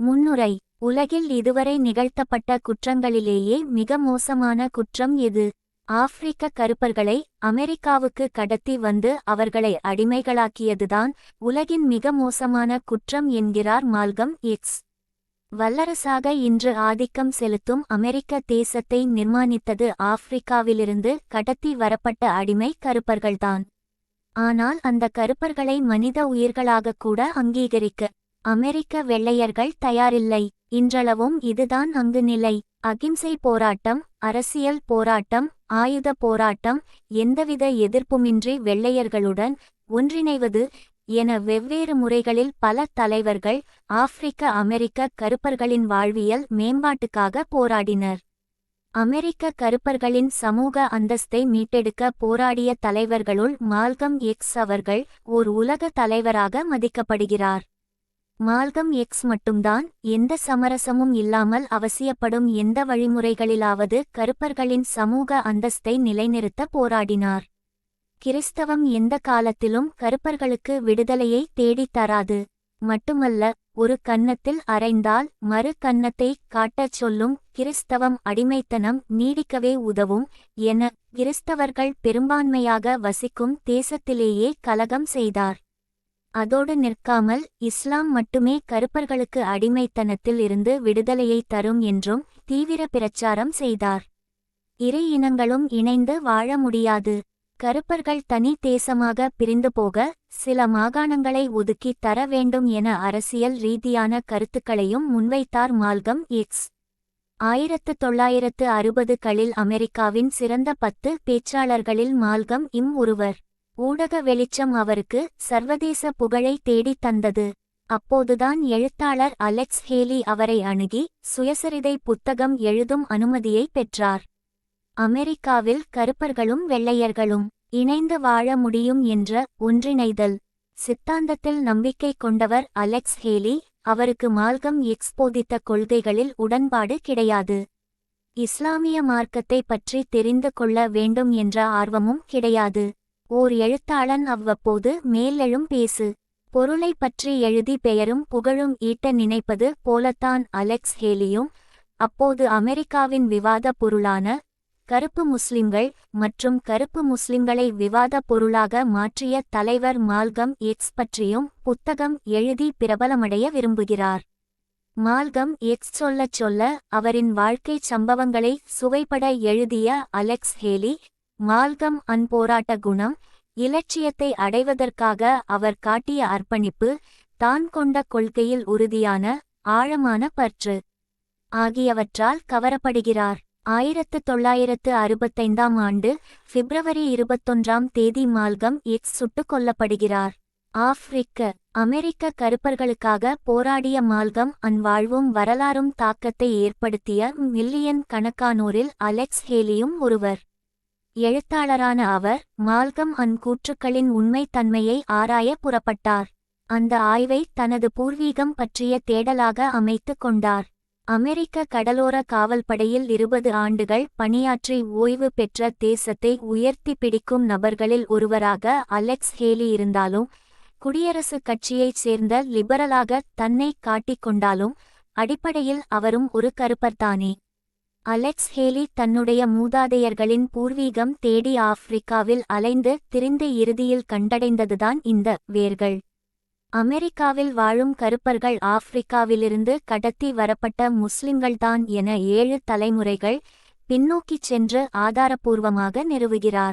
முன்னுரை உலகில் இதுவரை நிகழ்த்தப்பட்ட குற்றங்களிலேயே மிக மோசமான குற்றம் எது? ஆப்பிரிக்க கருப்பர்களை அமெரிக்காவுக்கு கடத்தி வந்து அவர்களை அடிமைகளாக்கியதுதான் உலகின் மிக மோசமான குற்றம் என்கிறார் மால்கம் எக்ஸ். வல்லரசாக இன்று ஆதிக்கம் செலுத்தும் அமெரிக்க தேசத்தை நிர்மாணித்தது ஆப்பிரிக்காவிலிருந்து கடத்தி வரப்பட்ட அடிமை கருப்பர்கள்தான். ஆனால் அந்த கருப்பர்களை மனித உயிர்களாகக் கூட அங்கீகரிக்க அமெரிக்க வெள்ளையர்கள் தயாரில்லை. இன்றளவும் இதுதான் அங்கு நிலை. அகிம்சை போராட்டம் அரசியல் போராட்டம் ஆயுத போராட்டம் எந்தவித எதிர்ப்புமின்றி வெள்ளையர்களுடன் ஒன்றிணைவது என வெவ்வேறு முறைகளில் பல தலைவர்கள் ஆப்பிரிக்க அமெரிக்க கருப்பர்களின் வாழ்வியல் மேம்பாட்டுக்காக போராடினர். அமெரிக்க கருப்பர்களின் சமூக அந்தஸ்தை மீட்டெடுக்க போராடிய தலைவர்களுள் மால்கம் எக்ஸ் அவர்கள் ஓர் உலக தலைவராக மதிக்கப்படுகிறார். மால்கம் எக்ஸ் மட்டும்தான் எந்த சமரசமும் இல்லாமல் அவசியப்படும் எந்த வழிமுறைகளிலாவது கருப்பர்களின் சமூக அந்தஸ்தை நிலைநிறுத்த போராடினார். கிறிஸ்தவம் எந்த காலத்திலும் கருப்பர்களுக்கு விடுதலையை தேடித் தராது. மட்டுமல்ல ஒரு கன்னத்தில் அரைந்தால் மறு கன்னத்தை காட்டச் சொல்லும் கிறிஸ்தவம் அடிமைத்தனம் நீடிக்கவே உதவும் என கிறிஸ்தவர்கள் பெரும்பான்மையாக வசிக்கும் தேசத்திலேயே கலகம் செய்தார். அதோடு நிற்காமல் இஸ்லாம் மட்டுமே கருப்பர்களுக்கு அடிமைத்தனத்தில் இருந்து விடுதலையை தரும் என்றும் தீவிர பிரச்சாரம் செய்தார். இரு இனங்களும் இணைந்து வாழ முடியாது. கருப்பர்கள் தனி தேசமாக பிரிந்து போக சில மாகாணங்களை ஒதுக்கி தர வேண்டும் என அரசியல் ரீதியான கருத்துக்களையும் முன்வைத்தார் மால்கம் எக்ஸ். ஆயிரத்து தொள்ளாயிரத்து அறுபதுகளில் அமெரிக்காவின் சிறந்த பத்து பேச்சாளர்களில் மால்கம் இம் ஒருவர். ஊடக வெளிச்சம் அவருக்கு சர்வதேச புகழை தேடித் தந்தது. அப்போதுதான் எழுத்தாளர் அலெக்ஸ் ஹேலி அவரை அணுகி சுயசரிதை புத்தகம் எழுதும் அனுமதியை பெற்றார். அமெரிக்காவில் கருப்பர்களும் வெள்ளையர்களும் இணைந்து வாழ முடியும் என்ற ஒன்றிணைதல். சித்தாந்தத்தில் நம்பிக்கை கொண்டவர் அலெக்ஸ் ஹேலி அவருக்கு மால்கம் எக்ஸ் போதித்த கொள்கைகளில் உடன்பாடு கிடையாது. இஸ்லாமிய மார்க்கத்தை பற்றி தெரிந்து கொள்ள வேண்டும் என்ற ஆர்வமும் கிடையாது. ஓர் எழுத்தாளன் அவ்வப்போது மேலெழும் பேசு. பொருளை பற்றி எழுதி பெயரும் புகழும் ஈட்ட நினைப்பது போலத்தான் அலெக்ஸ் ஹேலியும் அப்போது அமெரிக்காவின் விவாத பொருளான கருப்பு முஸ்லிம்கள் மற்றும் கருப்பு முஸ்லிம்களை விவாத பொருளாக மாற்றிய தலைவர் மால்கம் எக்ஸ் பற்றியும் புத்தகம் எழுதி பிரபலமடைய விரும்புகிறார். மால்கம் எக்ஸ் சொல்லச் சொல்ல அவரின் வாழ்க்கைச் சம்பவங்களை சுவைப்பட எழுதிய அலெக்ஸ் ஹேலி மால்கம் அன்போராட்ட குணம் இலட்சியத்தை அடைவதற்காக அவர் காட்டிய அர்ப்பணிப்பு தான் கொண்ட கொள்கையில் உறுதியான ஆழமான பற்று. ஆகியவற்றால் கவரப்படுகிறார். ஆயிரத்து தொள்ளாயிரத்து அறுபத்தைந்தாம் ஆண்டு பிப்ரவரி இருபத்தொன்றாம் தேதி மால்கம் எக்ஸ் சுட்டுக் கொல்லப்படுகிறார். ஆப்பிரிக்க அமெரிக்க கருப்பர்களுக்காக போராடிய மால்கம் அன் வாழ்வும் வரலாறும் தாக்கத்தை ஏற்படுத்திய மில்லியன் கணக்கானோரில் அலெக்ஸ் ஹேலியும் ஒருவர். எழுத்தாளரான அவர் மால்கம் அன் கூற்றுக்களின் உண்மைத்தன்மையை ஆராய புறப்பட்டார். அந்த ஆய்வை தனது பூர்வீகம் பற்றிய தேடலாக அமைத்து கொண்டார். அமெரிக்க கடலோர காவல்படையில் இருபது ஆண்டுகள் பணியாற்றி ஓய்வு பெற்ற தேசத்தை உயர்த்தி பிடிக்கும் நபர்களில் ஒருவராக அலெக்ஸ் ஹேலி இருந்தாலும் குடியரசுக் கட்சியைச் சேர்ந்த லிபரலாக தன்னை காட்டிக் கொண்டாலும் அடிப்படையில் அவரும் ஒரு கருப்பர்தானே. அலெக்ஸ் ஹேலி தன்னுடைய மூதாதையர்களின் பூர்வீகம் தேடி ஆப்பிரிக்காவில் அலைந்து திரிந்து இறுதியில் கண்டடைந்ததுதான் இந்த வேர்கள். அமெரிக்காவில் வாழும் கருப்பர்கள் ஆப்பிரிக்காவிலிருந்து கடத்தி வரப்பட்ட முஸ்லிம்கள்தான் என ஏழு தலைமுறைகள் பின்னோக்கிச் சென்று ஆதாரபூர்வமாக நிறுவுகிறார்.